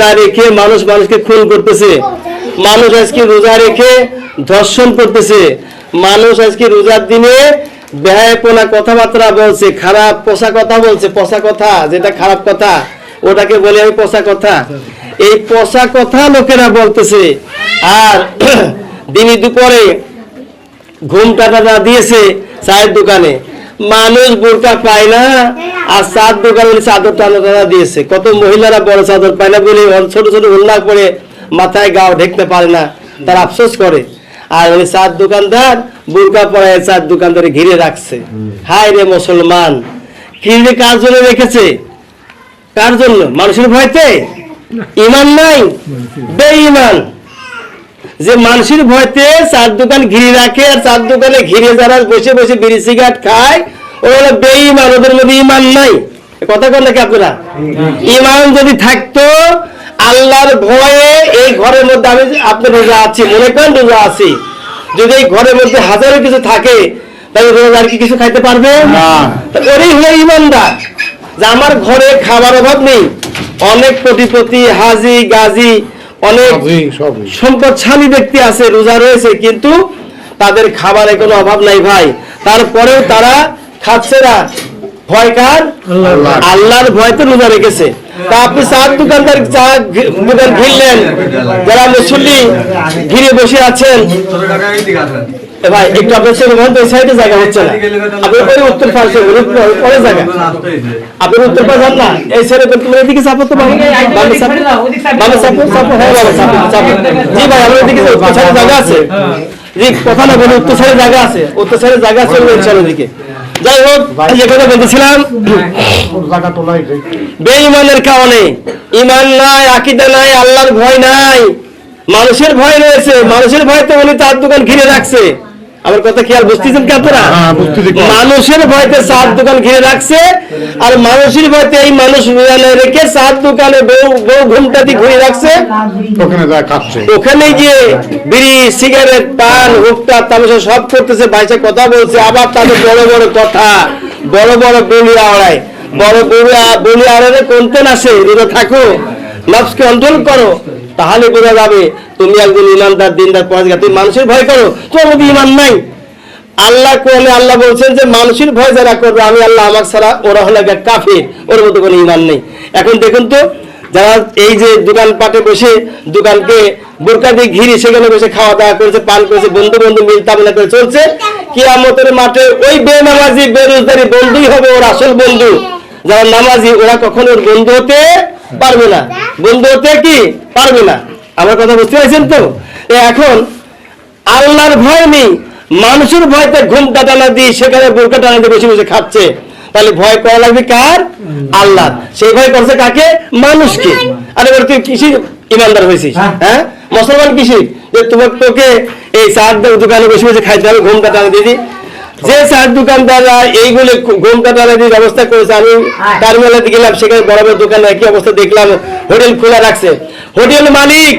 রোজা রেখে মানুষ মানুষকে খুন করতেছে। মানুষ আজকে রোজা রেখে ধর্ষণ করতেছে। মানুষ আজকে রোজার দিনে ব্যয়পনা কথাবার্তা বলছে, খারাপ পোষা কথা বলছে, পোষা কথা, যেটা খারাপ কথা, ওটাকে বলে আমি পোষা কথা। এই পোষা কথা লোকেরা বলতেছে। আর দিনই দুপুরে ঘুম টাকাটা দিয়েছে চায়ের দোকানে। মানুষ বোরকা পায় না, আর চার দোকানে চাদর টানা দিয়েছে। কত মহিলারা বড় চাদর পায় না বলে ছোট ছোট উল্লাহ করে মাথায় গাও ঢেকতে পারে না, তার আফসোস করে। আর ওই চার দোকানদার বোরকা পরায় চার দোকানদারে ঘিরে রাখছে। হায় রে মুসলমান ঘিরে কার জন্য রেখেছে? কার জন্য? মানুষের ভয়তে? ইমান নাই? বেঈমান। যে মানুষের ভয়তে চার দোকান ঘিরে রাখে আর চার দোকানে ঘিরে যারা বসে বসে বিড়ি সিগারেট খায় ও হলো বেঈমান ওদের মধ্যে ইমান নাই। কথা কন নাকি আপনারা? ইমান যদি থাকতো আল্লাহর ভয়ে এই ঘরের মধ্যে আমি আপনি রোজা আছি মনে করেন রোজা আছি। যদি এই ঘরের মধ্যে হাজারো কিছু থাকে তাহলে রোজার কি কিছু খাইতে পারবে? না। ওরই হলো ইমানদার যে আমার ঘরে খাবার অভাব নেই অনেক কোটিপতি হাজি গাজী অনেক সম্পদশালী ব্যক্তি আছে রোজা রয়েছে কিন্তু তাদের খাবারের কোনো অভাব নাই ভাই। তারপরেও তারা খাচ্ছে না। ভয় কার? আল্লাহর ভয়। তো রোজা রেখেছে। তা আপনি চার দোকানদার চা দোকান ঘিরলেন যারা মুসল্লি ঘিরে বসে আছেন। ভাই একটু আপনার তো, সাইডে জায়গা হচ্ছে না। ওই উত্তর পাশে পরে জায়গা। আপনি উত্তর পাশে যান না এই সাইডে তুমি এদিকে চাপো তো বাবা বাবা চাপো। বাবা চাপো চাপো। হ্যাঁ বাবা চাপো চাপো। জি ভাই আমার এদিকে উত্তর সাইডে জায়গা আছে। জি কথা না বলে উত্তর সাইডে জায়গা আছে। উত্তর সাইডে জায়গা আছে ওই দিকে যাই হোক যে কথা বলতেছিলাম বেঈমানের কারণে। ইমান নাই আকিদা নাই আল্লাহর ভয় নাই। মানুষের ভয় রয়েছে। মানুষের ভয় তো উনি তার দোকান ঘিরে রাখছে। আমার কথা খেয়াল বুঝতেছেন কি আপনারা? হ্যাঁ, মানুষের ভয়তে চার দোকান ঘিরে রাখছে আর মানুষের ভয়তে এই মানুষ রেখে চার দোকানে বউ বউ ঘুমটাতে ঘুরে রাখছে। ওখানে গিয়ে বিড়ি সিগারেট পান হুক্কা তামাশা সব করতেছে ভাইসে কথা বলছে আবার তাদের বড় বড় কথা বড় বড় বলি আওড়ায়। বড় বলি বলি আওড়ারে কোনতেন আসে রোজা থাকো নফসকে কন্ট্রোল করো। তাহলে বোঝা যাবে তুমি একজন ইমানদার, দিনদার পড়াশোনা তুমি মানুষের ভয় করো। তোমার মধ্যে ইমান নাই। আল্লাহ কোরআনে আল্লাহ বলছেন যে, মানুষের ভয় যারা করবে, আমি আল্লাহ আমার ছাড়া ওরা হলো একটা কাফির। ওর মধ্যে কোনো ইমান নেই। এখন দেখুন তো, যারা এই যে দোকানপাটে বসে দোকানকে বোরকা দিয়ে ঘিরে সেখানে বসে খাওয়া দাওয়া করেছে, পান করেছে, বন্ধু বন্ধু মিল তামিলা করে চলছে, কিয়ামতের মাঠে ওই বেনামাজি বেরোজগারি বন্ধুই হবে ওর আসল বন্ধু। যারা নামাজি, ওরা কখনো বন্ধু হতে পারবে না। বন্ধু হতে কি? পারবে না। আমার কথা বুঝতে পারছেন তো? এখন আল্লাহর ভয় নেই। মানুষের ভয়তে ঘুম টানা দিয়ে সেখানে বোরকা টানা দিয়ে বসে বসে খাচ্ছে। তাহলে ভয় করা লাগবে কার? আল্লাহ সেই ভয় করছে কাকে? মানুষকে। আরে তুই কিসি ইমানদার হয়েছিস? হ্যাঁ। মুসলমান কৃষি যে তোমার তোকে এই চার দোকানে বসে বসে খাইতে হবে ঘুমটা টানা দিদি যে চার দোকানদাররা এইগুলো টানা দিয়ে ব্যবস্থা করেছে আমি টার্মিনালে গেলাম সেখানে বড় বড় দোকানে একই অবস্থা দেখলাম হোটেল খোলা রাখছে। হোটেল মালিক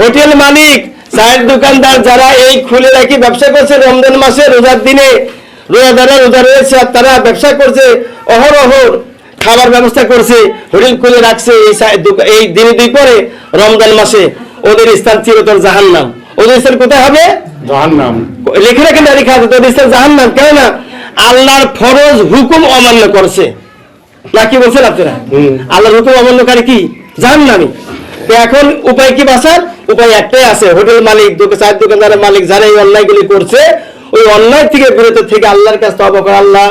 হোটেল মালিক চায়ের দোকানদার যারা এই খুলে রাখি ব্যবসা করছে রমজান মাসে রোজার দিনে রোজাদারা রোজা রয়েছে আর তারা ব্যবসা করছে অহরহ খাবার ব্যবস্থা করছে হোটেল খুলে রাখছে এই এই দিনে দুই পরে রমজান মাসে। ওদের স্থান চিরতর জাহান নাম ওদের স্থান কোথায় হবে? জাহান নাম রাখেন লেখা আছে ওদের স্থান জাহান নাম কেননা আল্লাহর ফরজ হুকুম অমান্য করছে। না কি বলছেন আপনারা। আল্লাহর হুকুম অমান্যকারী কি? জাহান নামি তো এখন উপায় কি বাসার? উপায় একটাই আছে। হোটেল মালিক চায়ের দোকানদারের মালিক যারা এই অন্যায়গুলি করছে ওই অন্যায় থেকে বিরত থেকে আল্লাহর কাছে তবা করে আল্লাহ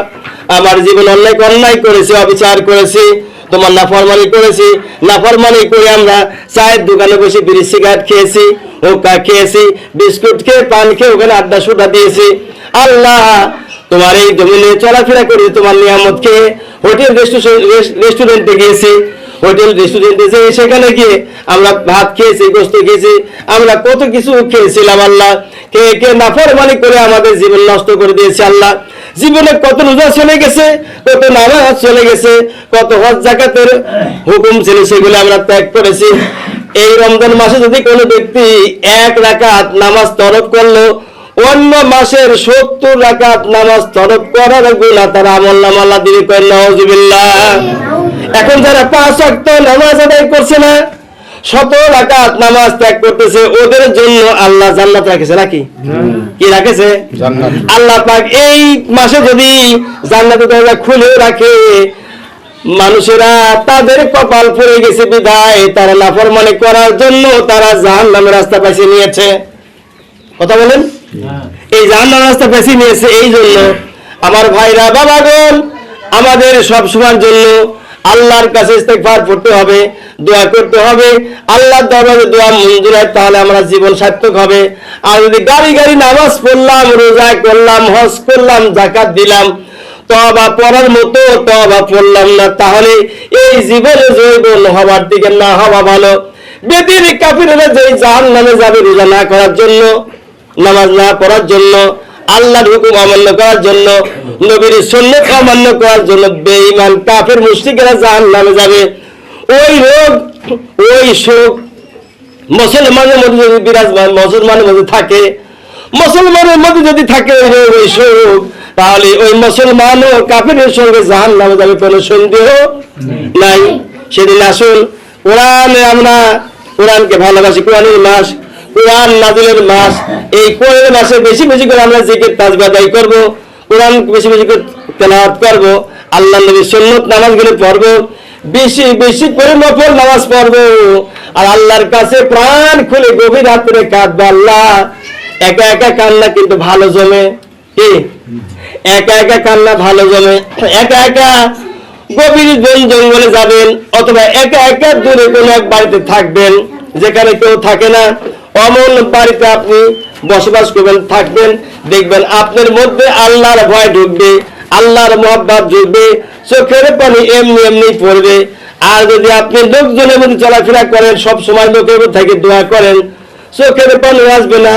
আমার জীবন অন্যায় অন্যায় করেছে অবিচার করেছি। তোমার নাফরমানি করেছি, নাফরমানি করে আমরা চায়ের দোকানে বসে বিড়ি সিগারেট খেয়েছি, হুক্কা খেয়েছি, বিস্কুট খেয়ে, পান খেয়ে ওখানে আড্ডা সুডা দিয়েছি। আল্লাহ, তোমার এই জমিনে চলাফেরা করে তোমার নিয়ামত খেয়ে হোটেল রেস্টুরেন্টে গিয়েছি। হোটেল, রেস্টুরেন্টে যে সেখানে গিয়ে আমরা ভাত খেয়েছি, গোস্ত খেয়েছি, আমরা কত কিছু খেয়েছিলাম আল্লাহ। কে কে নাফর মালিক করে আমাদের জীবন নষ্ট করে দিয়েছে আল্লাহ। জীবনে কত রোজা চলে গেছে, কত নামাজ চলে গেছে, কত হজ জাকাতের হুকুম ছিল, সেগুলো আমরা ত্যাগ করেছি। এই রমজান মাসে যদি কোনো ব্যক্তি এক রাকাত নামাজ তরফ করল, অন্য মাসের সত্তর রাকাত নামাজ তরফ করার গুণা তারা আমল নামাল্লা কয় নওয়াজুবিল্লাহ এখন যারা পাঁচ ওয়াক্ত নামাজ আদায় করছে না শত রাকাত নামাজ ত্যাগ করতেছে ওদের জন্য আল্লাহ জান্নাত রাখেছে নাকি? কি রাখেছে? আল্লাহ পাক এই মাসে যদি জান্নাতের দরজা খুলে রাখে মানুষেরা তাদের কপাল পড়ে গেছে বিধায় তারা নাফরমানি করার জন্য তারা জাহান নামের রাস্তা বেছে নিয়েছে। কথা বলেন? এই জাহান্নামের রাস্তা বেছে নিয়েছে এই জন্য। আমার ভাইরা বাবাগণ আমাদের সব সময়ের জন্য আল্লাহর কাছে ইস্তেগফার পড়তে হবে, দোয়া করতে হবে। আল্লাহর দরবারে দোয়া মঞ্জুর হয়, তাহলে আমরা জীবন সার্থক হবে। আর যদি গাড়ি গাড়ি নামাজ পড়লাম, রোজা করলাম, হজ করলাম জাকাত দিলাম তবা পড়ার মতো তবা পড়লাম না, তাহলে এই জীবনে জৈবন হওয়ার দিকে না হওয়া ভালো। বেদির কাফিরেরা যে জাহান নামে যাবে রোজা না করার জন্য, নামাজ না পড়ার জন্য আল্লাহর হুকুম অমান্য করার জন্য নবীর সন্ন্যত অমান্য করার জন্য বেঈমান কাফের মুশরিকেরা জাহান নামে যাবে। ওই রোগ ওই শোক মুসলমানের মধ্যে যদি বিরাজমান মুসলমানের মধ্যে থাকে মুসলমানের মধ্যে যদি থাকে ওই রোগ, ওই শোক তাহলে ওই মুসলমান ও কাফেরের সঙ্গে জাহান নামে যাবে কোনো সন্দেহ নাই। সেদিন আসুন কোরআনে আমরা কোরআনকে ভালোবাসি কোরআনের মাস কোরআন নাজিলের মাস, এই কোরআনের মাসে বেশি বেশি করে আমরা জিকির, তাজবা আদায় করব, কোরআন বেশি বেশি করে তেলাওয়াত করব আল্লাহ নবীর সুন্নত নামাজগুলো পড়ব, বেশি বেশি করে নফল নামাজ পড়ব। আর আল্লাহর কাছে প্রাণ খুলে গভীর রাত্রে কাঁদবো আল্লাহ। একা একা কান্না কিন্তু ভালো জমে। কি? একা একা কান্না ভালো জমে। একা একা গভীর বন জঙ্গলে যাবেন, অথবা একা একা দূরে কোনো এক বাড়িতে থাকবেন, যেখানে কেউ থাকে না অমন বাড়িতে আপনি বসবাস করবেন থাকবেন দেখবেন আপনার মধ্যে আল্লাহর ভয় ঢুকবে আল্লাহর মহব্বত ঢুকবে চোখের পানি এমনি এমনি পড়বে। আর যদি আপনি লোকজনের মধ্যে চলাফেরা করেন সব সময় লোকের মধ্যে থেকে দোয়া করেন চোখের পানি আসবে না।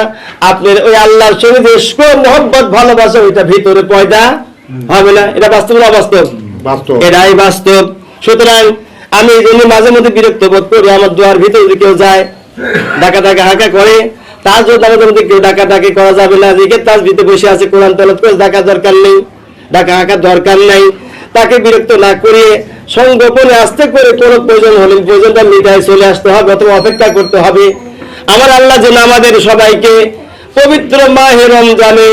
আপনার ওই আল্লাহর যে মহব্বত ভালোবাসা ওইটা ভিতরে পয়দা হবে না। এটা বাস্তব না অবাস্তব? বাস্তব। এটাই বাস্তব। সুতরাং আমি এই জন্য মাঝে মধ্যে বিরক্ত বোধ করি আমার দোয়ার ভিতরে যদি কেউ যায় ডাকা ডাকা হাঁকা করে। তার জন্য আমাদের মধ্যে কেউ ডাকা ডাকি করা যাবে না। দিকে তার ভিতরে বসে আছে কোরআন তলত করে, ডাকা দরকার নেই। ডাকা হাঁকার দরকার নাই। তাকে বিরক্ত না করিয়ে সংগোপনে আসতে করে কোনো প্রয়োজন হলে প্রয়োজনটা মিটায় চলে আসতে হবে অথবা অপেক্ষা করতে হবে। আমার আল্লাহ যেন আমাদের সবাইকে পবিত্র মাহে রমজানে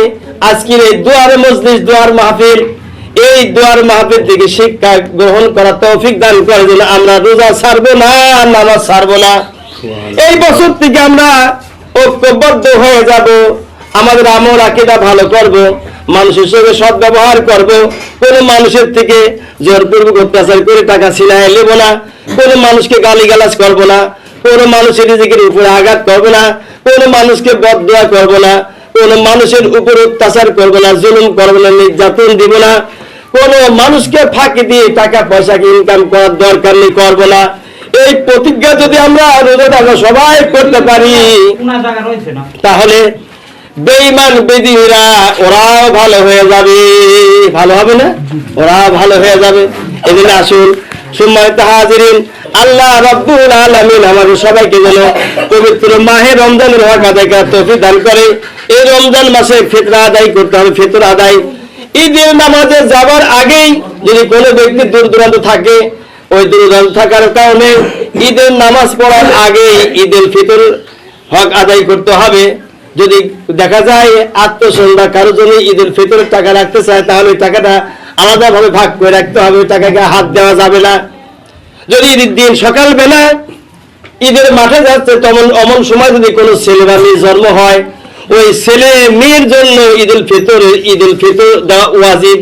আজকের এই দোয়ার মজলিস, দোয়ার মাহফিল, এই দোয়ার মাহফিল থেকে শিক্ষা গ্রহণ করা তৌফিক দান করে যেন আমরা রোজা ছাড়বো না, নামাজ ছাড়বো না। এই বছর থেকে আমরা ঐক্যবদ্ধ হয়ে যাব। আমাদের আমল আকিদা ভালো করব মানুষের সঙ্গে সৎ ব্যবহার করব। কোন মানুষের থেকে জোরপূর্বক অত্যাচার করে টাকা ছিনায় নেব না। কোন মানুষকে গালিগালাজ করব না। কোন মানুষের নিজেদের উপরে আঘাত করব না। কোন মানুষকে বদয়া করব না। কোন মানুষের উপর অত্যাচার করব না, জুলুম করব না, নির্যাতন দিব না। কোন মানুষকে ফাঁকি দিয়ে টাকা পয়সাকে ইনকাম করার দরকার নেই, করব না। এই প্রতিজ্ঞা যদি আমরা রোজা টাকা সবাই করতে পারি, তাহলে বেঈমান বেদিনীরা ওরাও ভালো হয়ে যাবে। ভালো হবে না? ওরাও ভালো হয়ে যাবে। এদিন আসুন, সম্মানিত হাজিরিন, আল্লাহ রব্বুল আলামিন আমাদের সবাইকে যেন পবিত্র মাহে রমজানের হক আদায় করার দান করে। এই রমজান মাসে ফিতরা আদায় করতে হবে, ফিতর আদায়। ঈদের নামাজে যাবার আগেই যদি কোনো ব্যক্তি দূর দূরান্ত থাকে ওই দূর দূরান্ত থাকার কারণে ঈদের নামাজ পড়ার আগে ঈদের ফিতর হক আদায় করতে হবে। যদি দেখা যায় আত্মসন্ধ্যা কারোর জন্য ঈদের ফিতরের টাকা রাখতে চায় তাহলে ওই টাকাটা আলাদাভাবে ভাগ করে রাখতে হবে ওই টাকাকে হাত দেওয়া যাবে না। যদি ঈদের দিন সকালবেলা ঈদের মাঠে যাচ্ছে তখন অমন সময় যদি কোনো ছেলে বা মেয়ের জন্ম হয় ওই ছেলে মেয়ের জন্য ঈদুল ফিতরের ঈদুল ফিতর দেওয়া ওয়াজিব।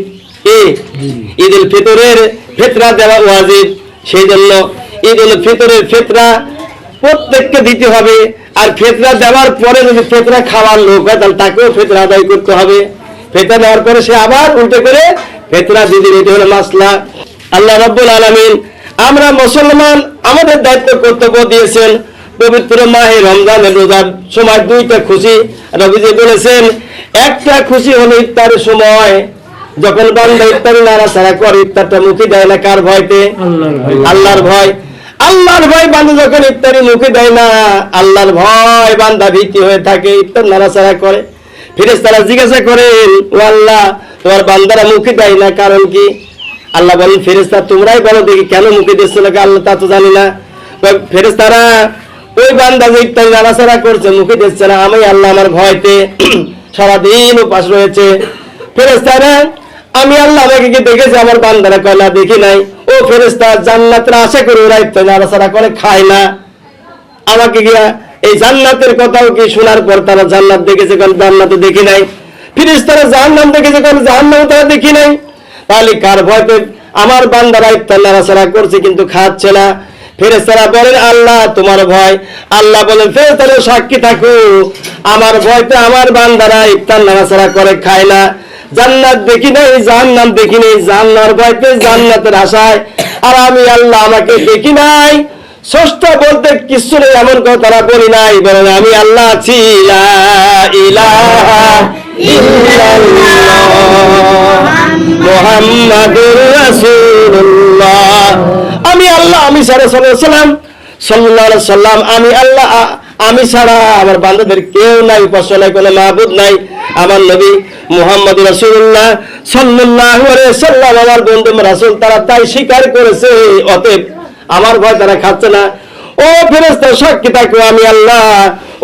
ঈদুল ফিতরের ফেতরা দেওয়া ওয়াজিব সেই জন্য ঈদুল ফিতরের ফেতরা প্রত্যেককে দিতে হবে। আর ফেতরা দেওয়ার পরে যদি ফেতরা খাওয়ার লোক হয়, তাহলে তাকেও ফেতরা আদায় করতে হবে। ফেতরা দেওয়ার পরে সে আবার উল্টে করে ফেতরা দিদি এটি হলো মাসলা। আল্লাহ রাব্বুল আলামিন আমরা মুসলমান আমাদের দায়িত্ব কর্তব্য দিয়েছেন পবিত্র মাহে রমজানের রোজার সময় দুইটা খুশি। রবিজি বলেছেন, একটা খুশি হলো ইফতারের সময়। যখন বান্দা ইফতারি নাড়াচাড়া করে ইফতারটা মুখে দেয় না কার ভয়তে? আল্লাহর ভয়। আল্লাহর ভয়। বান্দা যখন ইফতারি মুখে দেয় না আল্লাহর ভয় বান্দা ভীতি হয়ে থাকে ইফতার নাড়াচাড়া করে। ফিরেস তারা জিজ্ঞাসা করেন ও আল্লাহ তোমার বান্দারা মুখে দেয় না কারণ কি? আল্লাহ বলেন ফেরেস্তা তোমরাই বলো দেখি কেন মুখে দিচ্ছ না আল্লাহ তা তো জানি না। ফেরেস্তারা ওই বান্দা যে ইত্যাদি নাড়াচাড়া করছে মুখে দিচ্ছে না আমি আল্লাহ আমার ভয়তে সারাদিন উপাস রয়েছে। ফেরেস্তারা আমি আল্লাহ আমাকে দেখেছি, আমার বান্দারা কয়, না, দেখি নাই। ও ফেরেস্তা জান্নাতের আশা করে ওরা নাড়াচাড়া করে, খায় না। আমাকে গিয়া এই জান্নাতের কথাও কি শোনার পর তারা জান্নাত দেখেছে, কারণ জান্নাত দেখি নাই। ফিরিস তারা জাহান্নাম দেখেছে, কারণ জাহান্নাম তারা দেখি নাই। তাহলে কার ভয়তে আমার বান্দারা ইফতার নাড়াচাড়া করছে, কিন্তু খাচ্ছে না। ফেরেস্তারা বলেন, আল্লাহ, তোমার ভয়। আল্লাহ বলেন ফেরেস্তারা সাক্ষী থাকো আমার ভয়তে আমার বান্দারা ইফতার নাড়াচাড়া করে, খায় না। জান্নাত দেখি নাই, জাহান্নাম দেখি নাই জান্নার ভয়তে জান্নাতের আশায়। আর আমি আল্লাহ আমাকে দেখি নাই বলতে কিছু নেই, এমন কথা তারা বলি নাই বলেন আমি আল্লাহ আছি আমি আল্লাহ, আমি সাল্লাম, সাল্লাল্লাহু সাল্লাম, আমি আল্লাহ আমি ছাড়া আমার বান্ধবদের কেউ নাই উপাসনায় কোনো মাহবুদ নাই। আমার নবী মোহাম্মদ রাসুল্লাহ সাল্লাহ সাল্লাম আমার বন্ধু রাসুল তারা তাই স্বীকার করেছে অতএব আমার ভয় তারা খাচ্ছে না। ও ফেরেস্তা সাক্ষী থাকো আমি আল্লাহ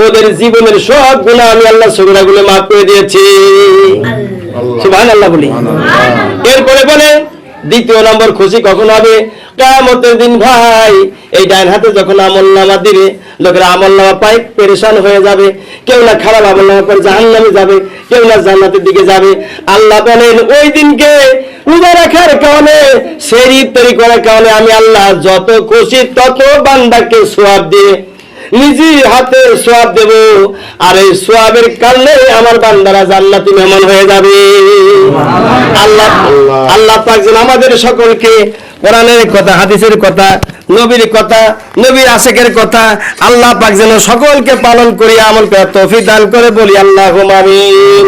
ওদের জীবনের সব গুণা আমি আল্লাহ সগুনাগুলো মাফ করে দিয়েছি। সুবহান আল্লাহ বলি। এরপরে বলে দ্বিতীয় নম্বর খুশি কখন হবে? কামতের দিন ভাই, এই ডাইন হাতে যখন আমল নামা দিবে, লোকেরা আমল নামা পাই পেরেশান হয়ে যাবে। কেউ না খারাপ আমল নামা পর জাহান নামে যাবে, কেউ না জান্নাতের দিকে যাবে। আল্লাহ বলেন, ওই দিনকে রোজা রাখার কারণে তৈরি করার কারণে আমি আল্লাহ যত খুশি তত বান্দাকে সোয়াব দিয়ে নিজের হাতে সোয়াব দেব। আর এই সোয়াবের কারণে আমার বান্দারা জান্নাতি মেহমান হয়ে যাবে। আল্লাহ আল্লাহ পাক যেন আমাদের সকলকে কোরআনের কথা হাদিসের কথা নবীর কথা নবীর আশেকের কথা আল্লাহ পাক যেন সকলকে পালন করি আমল করে তৌফিক দান করে বলি আল্লাহ আমিন।